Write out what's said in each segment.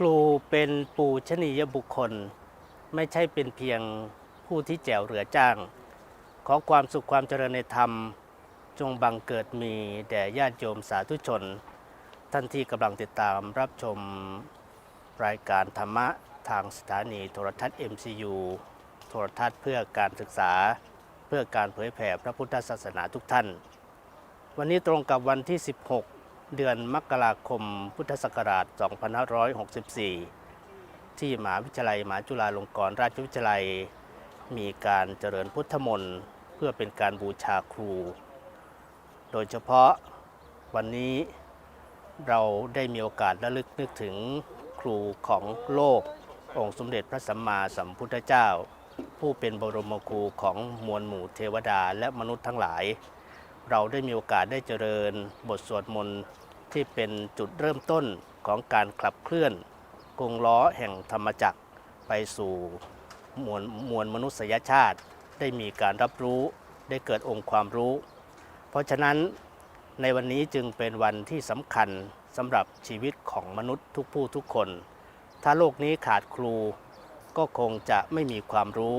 ครูเป็นปูชนียบุคคล ไม่ใช่เป็นเพียงผู้ที่แจวเรือจ้าง ขอความสุขความเจริญในธรรม จงบังเกิดมีแด่ญาติโยมสาธุชน ท่านที่กำลังติดตามรับชมรายการธรรมะทางสถานีโทรทัศน์ MCU โทรทัศน์เพื่อการศึกษาเพื่อการเผยแผ่พระพุทธศาสนาทุกท่าน วันนี้ตรงกับวันที่ 16 เดือนมกราคมพุทธศักราช 2564 ที่มหาวิทยาลัยมหาจุฬาลงกรณราชวิทยาลัย มีการเจริญพุทธมนต์เพื่อเป็นการบูชาครู โดยเฉพาะวันนี้เราได้มีโอกาสระลึกนึกถึงครูของโลก องค์สมเด็จพระสัมมาสัมพุทธเจ้า ผู้เป็นบรมครูของมวลหมู่เทวดาและมนุษย์ทั้งหลาย เราได้มีโอกาสได้เจริญบทสวดมนต์ที่เป็นจุดเริ่มต้นของการขับเคลื่อนกงล้อแห่งธรรมจักรไปสู่มวลมวลมนุษยชาติ ได้มีการรับรู้ได้เกิดองค์ความรู้ เพราะฉะนั้นในวันนี้จึงเป็นวันที่สำคัญสำหรับชีวิตของมนุษย์ทุกผู้ทุกคน ถ้าโลกนี้ขาดครูก็คงจะไม่มีความรู้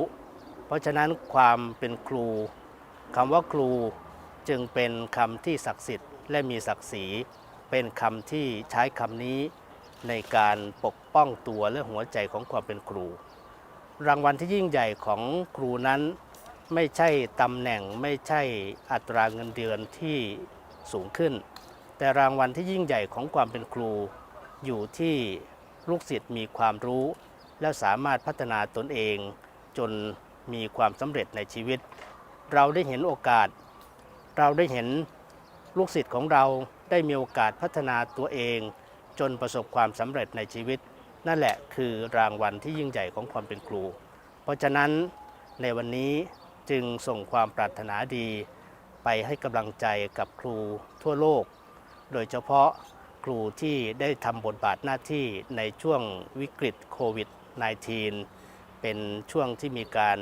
เพราะฉะนั้นความเป็นครูคำว่าครู จึงเป็นคำที่ศักดิ์สิทธิ์และมีศักดิ์ศรี เป็นคำที่ใช้คำนี้ในการปกป้องตัวและหัวใจของความเป็นครู รางวัลที่ยิ่งใหญ่ของครูนั้น ไม่ใช่ตำแหน่งไม่ใช่อัตราเงินเดือนที่สูงขึ้น แต่รางวัลที่ยิ่งใหญ่ของความเป็นครู อยู่ที่ลูกศิษย์มีความรู้ และสามารถพัฒนาตนเองจนมีความสำเร็จในชีวิต เราได้เห็นโอกาส เราได้เห็นลูกศิษย์ของเราได้มีโอกาสพัฒนาตัวเอง จนประสบความสำเร็จในชีวิต นั่นแหละคือรางวัลที่ยิ่งใหญ่ของความเป็นครู เพราะฉะนั้นในวันนี้จึงส่งความปรารถนาดี ไปให้กำลังใจกับครูทั่วโลก โดยเฉพาะครูที่ได้ทำบทบาทหน้าที่ในช่วงวิกฤตโควิด -19 เป็นช่วงที่มีการ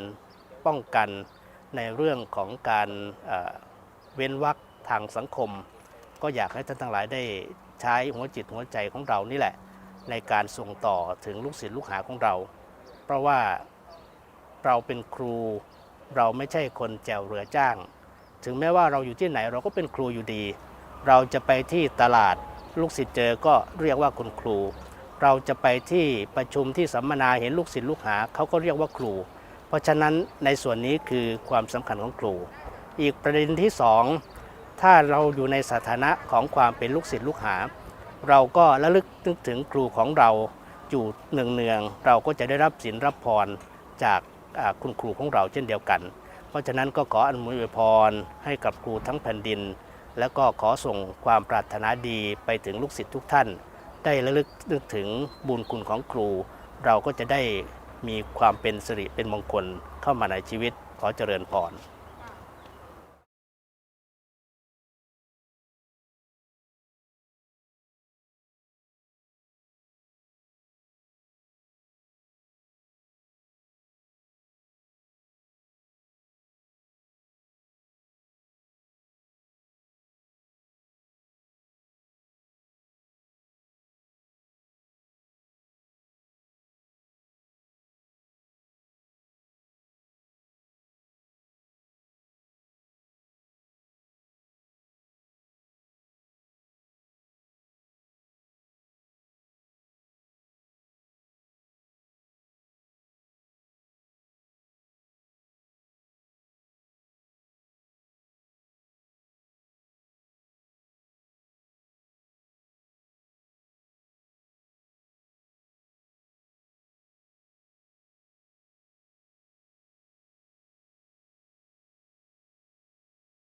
ป้องกันในเรื่องของการ เว้นวรรคทางสังคม ก็อยากให้ท่านทั้งหลายได้ใช้หัวจิตหัวใจของเรานี่แหละ ในการส่งต่อถึงลูกศิษย์ลูกหาของเรา เพราะว่าเราเป็นครูเราไม่ใช่คนแจวเรือจ้าง ถึงแม้ว่าเราอยู่ที่ไหนเราก็เป็นครูอยู่ดี เราจะไปที่ตลาดลูกศิษย์เจอก็เรียกว่าคุณครู เราจะไปที่ประชุมที่สัมมนาเห็นลูกศิษย์ลูกหาเขาก็เรียกว่าครู เพราะฉะนั้นในส่วนนี้คือความสำคัญของครู อีกประเด็นที่สองถ้าเราอยู่ในสถานะของความเป็นลูกศิษย์ลูกหา เราก็ระลึกนึกถึงครูของเราอยู่เนืองๆเราก็จะได้รับศีลรับพรจากคุณครูของเราเช่นเดียวกัน เพราะฉะนั้นก็ขออนุโมทนาพรให้กับครูทั้งแผ่นดิน แล้วก็ขอส่งความปรารถนาดีไปถึงลูกศิษย์ทุกท่าน ได้ระลึกนึกถึงบุญคุณของครู เราก็จะได้มีความเป็นสิริเป็นมงคลเข้ามาในชีวิตขอเจริญพร